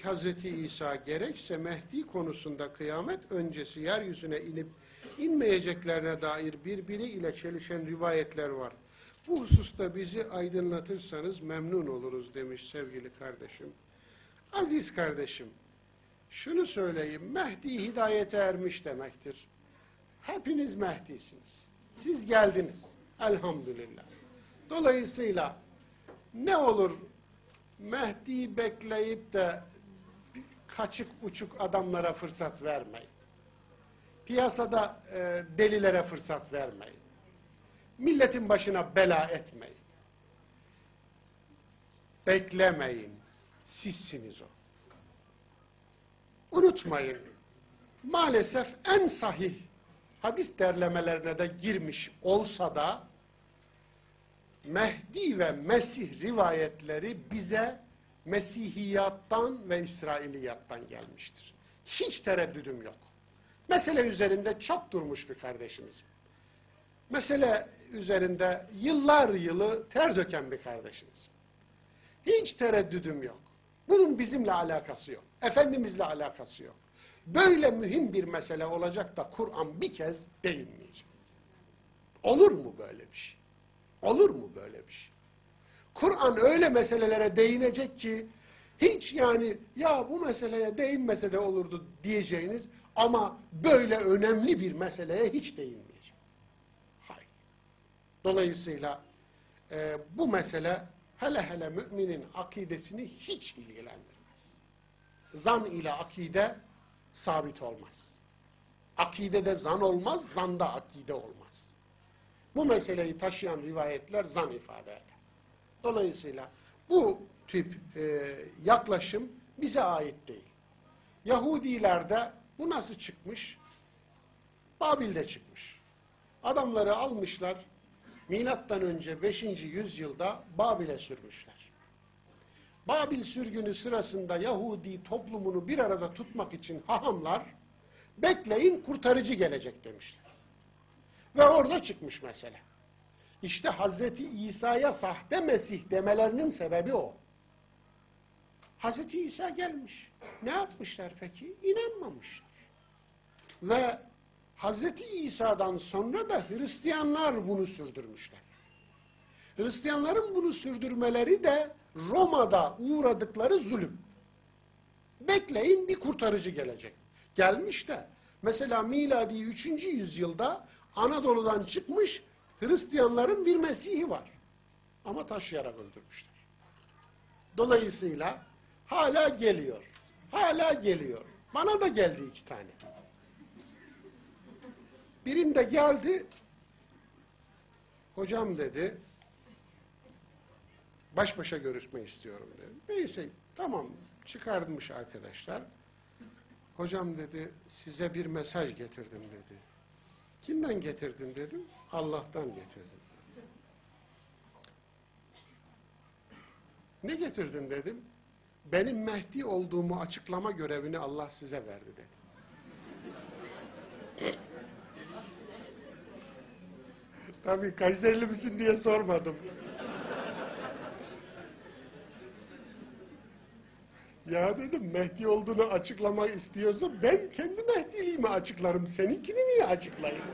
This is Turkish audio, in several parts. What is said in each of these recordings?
gerek Hazreti İsa gerekse Mehdi konusunda kıyamet öncesi yeryüzüne inip inmeyeceklerine dair birbiriyle çelişen rivayetler var. Bu hususta bizi aydınlatırsanız memnun oluruz demiş sevgili kardeşim. Aziz kardeşim, şunu söyleyeyim, Mehdi hidayete ermiş demektir. Hepiniz Mehdi'siniz. Siz geldiniz. Elhamdülillah. Dolayısıyla ne olur Mehdi'yi bekleyip de kaçık uçuk adamlara fırsat vermeyin. Piyasada e, delilere fırsat vermeyin. Milletin başına bela etmeyin. Beklemeyin. Sizsiniz o. Unutmayın. Maalesef en sahih hadis derlemelerine de girmiş olsa da Mehdi ve Mesih rivayetleri bize Mesihiyattan ve İsrailiyattan gelmiştir. Hiç tereddüdüm yok. Mesele üzerinde çok durmuş bir kardeşimizim. Mesele üzerinde yıllar yılı ter döken bir kardeşimizim. Hiç tereddüdüm yok. Bunun bizimle alakası yok. Efendimizle alakası yok. Böyle mühim bir mesele olacak da Kur'an bir kez değinmeyecek. Olur mu böyle bir şey? Olur mu böyle bir şey? Kur'an öyle meselelere değinecek ki hiç yani ya bu meseleye değinmese de olurdu diyeceğiniz ama böyle önemli bir meseleye hiç değinmeyecek. Hayır. Dolayısıyla e, bu mesele hele hele müminin akidesini hiç ilgilendirmez. Zan ile akide sabit olmaz. Akidede zan olmaz, zanda akide olmaz. Bu meseleyi taşıyan rivayetler zan ifade eder. Dolayısıyla bu tip e, yaklaşım bize ait değil. Yahudilerde bu nasıl çıkmış? Babil'de çıkmış. Adamları almışlar, milattan önce 5. yüzyılda Babil'e sürmüşler. Babil sürgünü sırasında Yahudi toplumunu bir arada tutmak için hahamlar, bekleyin kurtarıcı gelecek demişler. Ve orada çıkmış mesele. İşte Hazreti İsa'ya sahte Mesih demelerinin sebebi o. Hazreti İsa gelmiş. Ne yapmışlar peki? İnanmamışlar. Ve Hazreti İsa'dan sonra da Hristiyanlar bunu sürdürmüşler. Hristiyanların bunu sürdürmeleri de Roma'da uğradıkları zulüm. Bekleyin bir kurtarıcı gelecek. Gelmiş de mesela miladi 3. yüzyılda Anadolu'dan çıkmış Hristiyanların bir Mesih'i var. Ama taşıyarak öldürmüşler. Dolayısıyla hala geliyor. Hala geliyor. Bana da geldi iki tane. Birinde geldi. Hocam dedi. Baş başa görüşmek istiyorum dedi. Neyse tamam çıkarmış arkadaşlar. Hocam dedi size bir mesaj getirdim dedi. Kimden getirdin dedim. Allah'tan getirdim. Ne getirdin dedim. Benim Mehdi olduğumu açıklama görevini Allah size verdi dedi. Tabii Kayserili misin diye sormadım. Ya dedim Mehdi olduğunu açıklamak istiyorsa ben kendi Mehdiliğimi açıklarım. Seninkini niye açıklayayım?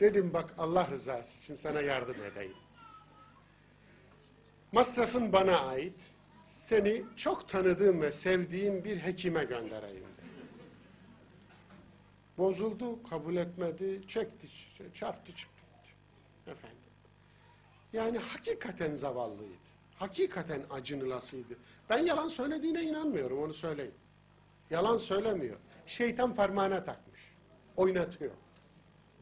Dedim bak Allah rızası için sana yardım edeyim. Masrafın bana ait. Seni çok tanıdığım ve sevdiğim bir hekime göndereyim. Bozuldu, kabul etmedi, çekti, çarptı çıktı. Efendim. Yani hakikaten zavallıydı. Hakikaten acınılasıydı. Ben yalan söylediğine inanmıyorum onu söyleyeyim. Yalan söylemiyor. Şeytan parmağına takmış. Oynatıyor.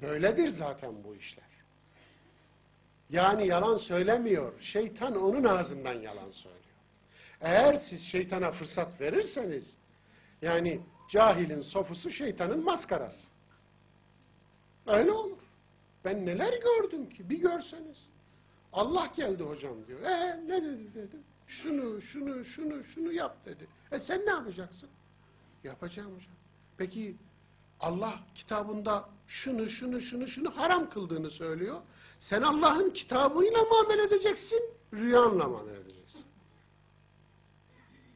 Böyledir zaten bu işler. Yani yalan söylemiyor. Şeytan onun ağzından yalan söylüyor. Eğer siz şeytana fırsat verirseniz yani cahilin sofusu şeytanın maskarası. Öyle olur. Ben neler gördüm ki bir görseniz. Allah geldi hocam diyor. E ne dedi dedim. Şunu, şunu, şunu, şunu yap dedi. E sen ne yapacaksın? Yapacağım hocam. Peki Allah kitabında şunu, şunu, şunu, şunu haram kıldığını söylüyor. Sen Allah'ın kitabıyla muamele edeceksin, rüyanla muamele edeceksin.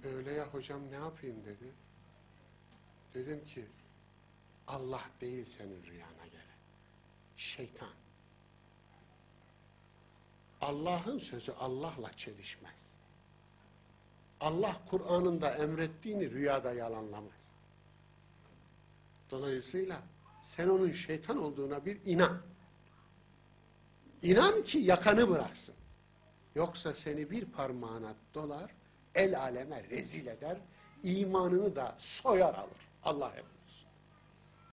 Öyle ya hocam ne yapayım dedi. Dedim ki Allah değil senin rüyana gelen. Şeytan. Allah'ın sözü Allah'la çelişmez. Allah Kur'an'ında emrettiğini rüyada yalanlamaz. Dolayısıyla sen onun şeytan olduğuna bir inan. İnan ki yakanı bıraksın. Yoksa seni bir parmağına dolar, el aleme rezil eder, imanını da soyar alır. Allah